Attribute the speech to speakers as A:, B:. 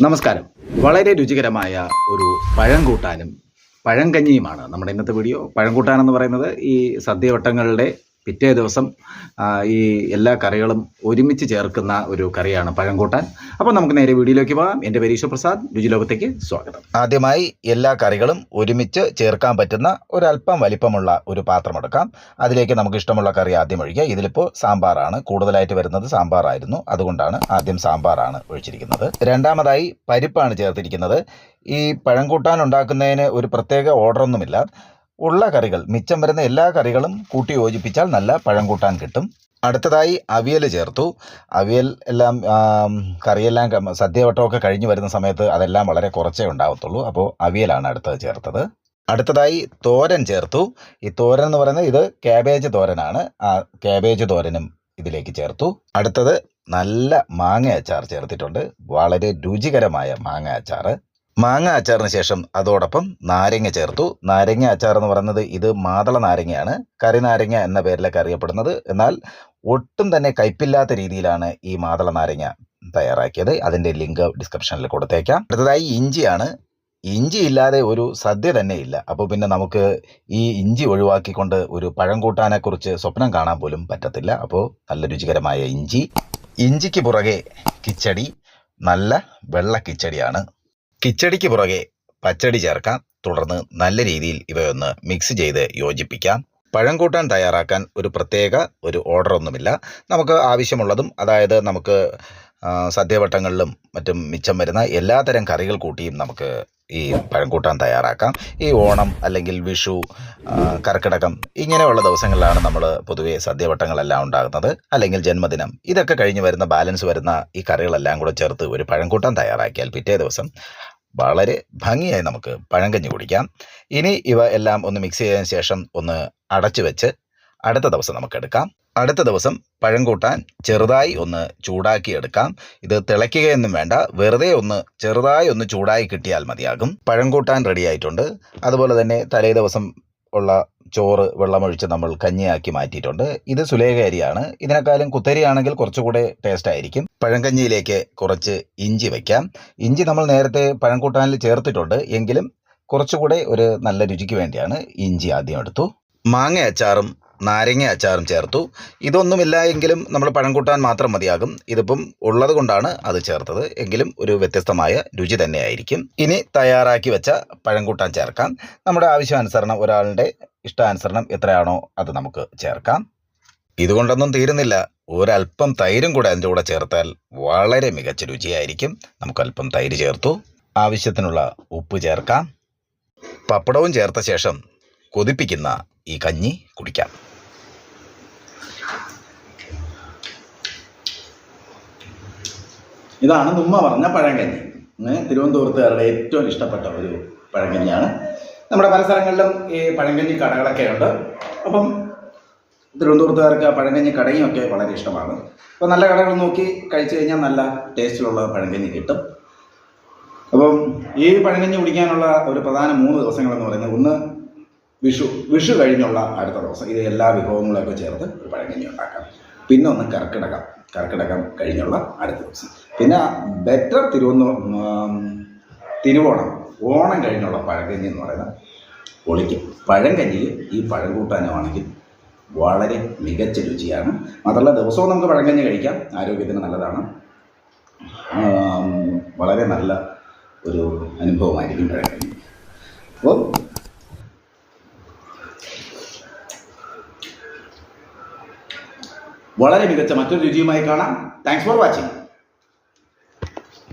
A: നമസ്കാരം. വളരെ രുചികരമായ ഒരു പഴം കൂട്ടാനും പഴം കഞ്ഞിയുമാണ് നമ്മുടെ ഇന്നത്തെ വീഡിയോ പഴം കൂട്ടാൻ എന്ന് പറയുന്നത് ഈ സദ്യവട്ടങ്ങളുടെ പിറ്റേ ദിവസം ഈ എല്ലാ കറികളും ഒരുമിച്ച് ചേർക്കുന്ന ഒരു കറിയാണ് പഴം കൂട്ടാൻ അപ്പോൾ നമുക്ക് നേരെ വീഡിയോയിലേക്ക് പോകാം. എന്റെ പേര് ഈശ്വപ്രസാദ് രുചിലോകത്തേക്ക് സ്വാഗതം.
B: ആദ്യമായി എല്ലാ കറികളും ഒരുമിച്ച് ചേർക്കാൻ പറ്റുന്ന ഒരല്പം വലിപ്പമുള്ള ഒരു പാത്രം എടുക്കാം. അതിലേക്ക് നമുക്ക് ഇഷ്ടമുള്ള കറി ആദ്യം ഒഴിക്കുക ഇതിലിപ്പോൾ സാമ്പാറാണ്. കൂടുതലായിട്ട് വരുന്നത് സാമ്പാറായിരുന്നു. അതുകൊണ്ടാണ് ആദ്യം സാമ്പാറാണ് ഒഴിച്ചിരിക്കുന്നത്. രണ്ടാമതായി പരിപ്പാണ് ചേർത്തിരിക്കുന്നത്. ഈ പഴം കൂട്ടാൻ ഉണ്ടാക്കുന്നതിന് ഒരു പ്രത്യേക ഓർഡറൊന്നുമില്ല. ഉള്ള കറികൾ മിച്ചം വരുന്ന എല്ലാ കറികളും കൂട്ടി യോജിപ്പിച്ചാൽ നല്ല പഴം കൂട്ടാൻ കിട്ടും. അടുത്തതായി അവിയൽ ചേർത്തു. അവിയൽ എല്ലാം കറിയെല്ലാം സദ്യവട്ടമൊക്കെ കഴിഞ്ഞ് വരുന്ന സമയത്ത് അതെല്ലാം വളരെ കുറച്ചേ ഉണ്ടാവത്തുള്ളൂ. അപ്പോൾ അവിയലാണ് അടുത്തത് ചേർത്തത്. അടുത്തതായി തോരൻ ചേർത്തു. ഈ തോരൻ എന്ന് പറയുന്നത് ഇത് ക്യാബേജ് തോരനാണ്. ആ ക്യാബേജ് തോരനും ഇതിലേക്ക് ചേർത്തു. അടുത്തത് നല്ല മാങ്ങ അച്ചാർ ചേർത്തിട്ടുണ്ട്. വളരെ രുചികരമായ മാങ്ങ അച്ചാർ മാങ്ങ അച്ചാറിന് ശേഷം അതോടൊപ്പം നാരങ്ങ ചേർത്തു. നാരങ്ങ അച്ചാർ എന്ന് പറയുന്നത് ഇത് മാതള നാരങ്ങയാണ്. കറി നാരങ്ങ എന്ന പേരിലൊക്കെ അറിയപ്പെടുന്നത്. എന്നാൽ ഒട്ടും തന്നെ കയ്പില്ലാത്ത രീതിയിലാണ് ഈ മാതള നാരങ്ങ തയ്യാറാക്കിയത്. അതിന്റെ ലിങ്ക് ഡിസ്ക്രിപ്ഷനിൽ കൊടുത്തേക്കാം. അടുത്തതായി ഇഞ്ചിയാണ്. ഇഞ്ചി ഇല്ലാതെ ഒരു സദ്യ തന്നെ ഇല്ല. അപ്പോൾ പിന്നെ നമുക്ക് ഈ ഇഞ്ചി ഒഴിവാക്കിക്കൊണ്ട് ഒരു പഴം കൂട്ടാനെക്കുറിച്ച് സ്വപ്നം കാണാൻ പോലും പറ്റത്തില്ല. അപ്പോൾ നല്ല രുചികരമായ ഇഞ്ചി. ഇഞ്ചിക്ക് പുറകെ കിച്ചടി. നല്ല വെള്ള കിച്ചടിയാണ്. കിച്ചടിക്ക് പുറകെ പച്ചടി ചേർക്കാം. തുടർന്ന് നല്ല രീതിയിൽ ഇവയൊന്ന് മിക്സ് ചെയ്ത് യോജിപ്പിക്കാം. പഴം കൂട്ടാൻ തയ്യാറാക്കാൻ ഒരു പ്രത്യേക ഒരു ഓർഡർ ഒന്നുമില്ല. നമുക്ക് ആവശ്യമുള്ളതും അതായത് നമുക്ക് സദ്യവട്ടങ്ങളിലും മറ്റും മിച്ചം വരുന്ന എല്ലാത്തരം കറികൾ കൂട്ടിയും നമുക്ക് ഈ പഴം കൂട്ടാൻ തയ്യാറാക്കാം. ഈ ഓണം അല്ലെങ്കിൽ വിഷു കർക്കിടകം ഇങ്ങനെയുള്ള ദിവസങ്ങളിലാണ് നമ്മൾ പൊതുവേ സദ്യവട്ടങ്ങളെല്ലാം ഉണ്ടാകുന്നത്. അല്ലെങ്കിൽ ജന്മദിനം ഇതൊക്കെ കഴിഞ്ഞ് വരുന്ന ബാലൻസ് വരുന്ന ഈ കറികളെല്ലാം കൂടെ ചേർത്ത് ഒരു പഴം കൂട്ടാൻ തയ്യാറാക്കിയാൽ പിറ്റേ ദിവസം വളരെ ഭംഗിയായി നമുക്ക് പഴങ്കഞ്ഞി കുടിക്കാം. ഇനി ഇവ എല്ലാം ഒന്ന് മിക്സ് ചെയ്തതിന് ശേഷം ഒന്ന് അടച്ചു വെച്ച് അടുത്ത ദിവസം നമുക്ക് എടുക്കാം. അടുത്ത ദിവസം പഴം കൂട്ടാൻ ചെറുതായി ഒന്ന് ചൂടാക്കി എടുക്കാം. ഇത് തിളയ്ക്കുകയൊന്നും വേണ്ട. വെറുതെ ഒന്ന് ചെറുതായി ഒന്ന് ചൂടായി കിട്ടിയാൽ മതിയാകും. പഴം കൂട്ടാൻ റെഡി ആയിട്ടുണ്ട്. അതുപോലെ തന്നെ തലേ ദിവസം ഉള്ള ചോറ് വെള്ളമൊഴിച്ച് നമ്മൾ കഞ്ഞിയാക്കി മാറ്റിയിട്ടുണ്ട്. ഇത് സുലേഖ അരിയാണ് ഇതിനേക്കാളും കുത്തരിയാണെങ്കിൽ കുറച്ചുകൂടെ ടേസ്റ്റ് ആയിരിക്കും. പഴങ്കഞ്ഞിയിലേക്ക് കുറച്ച് ഇഞ്ചി വയ്ക്കാം ഇഞ്ചി നമ്മൾ നേരത്തെ പഴംകൂട്ടാനിൽ ചേർത്തിട്ടുണ്ട്. എങ്കിലും കുറച്ചുകൂടെ ഒരു നല്ല രുചിക്ക് വേണ്ടിയാണ് ഇഞ്ചി ആദ്യം എടുത്തു. മാങ്ങ അച്ചാറും നാരങ്ങ അച്ചാറും ചേർത്തു. ഇതൊന്നുമില്ല എങ്കിലും നമ്മൾ പഴംകൂട്ടാൻ മാത്രം മതിയാകും. ഇതിപ്പം ഉള്ളത് കൊണ്ടാണ് അത് ചേർത്തത്. എങ്കിലും ഒരു വ്യത്യസ്തമായ രുചി തന്നെയായിരിക്കും. ഇനി തയ്യാറാക്കി വെച്ച പഴംകൂട്ടാൻ ചേർക്കാം. നമ്മുടെ ആവശ്യാനുസരണം ഒരാളുടെ ഇഷ്ടാനുസരണം എത്രയാണോ അത് നമുക്ക് ചേർക്കാം. ഇതുകൊണ്ടൊന്നും തീരുന്നില്ല. ഒരല്പം തൈരും കൂടെ അതിന്റെ കൂടെ ചേർത്താൽ വളരെ മികച്ച രുചിയായിരിക്കും. നമുക്കല്പം തൈര് ചേർത്തു. ആവശ്യത്തിനുള്ള ഉപ്പ് ചേർക്കാം. പപ്പടവും ചേർത്ത ശേഷം കൊതിപ്പിക്കുന്ന ഈ കഞ്ഞി കുടിക്കാം.
A: ഇതാണ് നുമ്മ പറഞ്ഞ പഴങ്കഞ്ഞി. തിരുവനന്തപുരത്തുകാരുടെ ഏറ്റവും ഇഷ്ടപ്പെട്ട ഒരു പഴങ്കഞ്ഞിയാണ്. നമ്മുടെ പല സ്ഥലങ്ങളിലും ഈ പഴങ്കഞ്ഞി കടകളൊക്കെ ഉണ്ട് അപ്പം തിരുവനന്തപുരത്തുകാർക്ക് പഴങ്കഞ്ഞി കടയും ഒക്കെ വളരെ ഇഷ്ടമാണ്. അപ്പോൾ നല്ല കടകൾ നോക്കി കഴിച്ചു കഴിഞ്ഞാൽ നല്ല ടേസ്റ്റിലുള്ള പഴങ്കഞ്ഞി കിട്ടും. അപ്പം ഈ പഴങ്കഞ്ഞി കുടിക്കാനുള്ള ഒരു പ്രധാന മൂന്ന് ദിവസങ്ങളെന്ന് പറയുന്നത് ഒന്ന് വിഷു വിഷു കഴിഞ്ഞുള്ള അടുത്ത ദിവസം. ഇത് എല്ലാ വിഭവങ്ങളൊക്കെ ചേർത്ത് ഒരു പഴങ്കഞ്ഞി ഉണ്ടാക്കാം. പിന്നെ ഒന്ന് കർക്കിടകം കർക്കിടകം കഴിഞ്ഞുള്ള അടുത്ത ദിവസം. പിന്നെ ബെറ്റർ തിരുവനന്തപുരം തിരുവോണം ഓണം കഴിഞ്ഞുള്ള പഴങ്കഞ്ഞി എന്ന് പറയുന്നത് പൊളിക്കും പഴങ്കഞ്ഞിയിൽ ഈ പഴം കൂട്ടാനുമാണെങ്കിൽ വളരെ മികച്ച രുചിയാണ്. മാത്രമല്ല ദിവസവും നമുക്ക് പഴങ്കഞ്ഞി കഴിക്കാം. ആരോഗ്യത്തിന് നല്ലതാണ്. വളരെ നല്ല ഒരു അനുഭവമായിരിക്കും പഴങ്കഞ്ഞി. അപ്പോൾ വളരെ മികച്ച മറ്റൊരു രുചിയുമായി കാണാം. Thanks for watching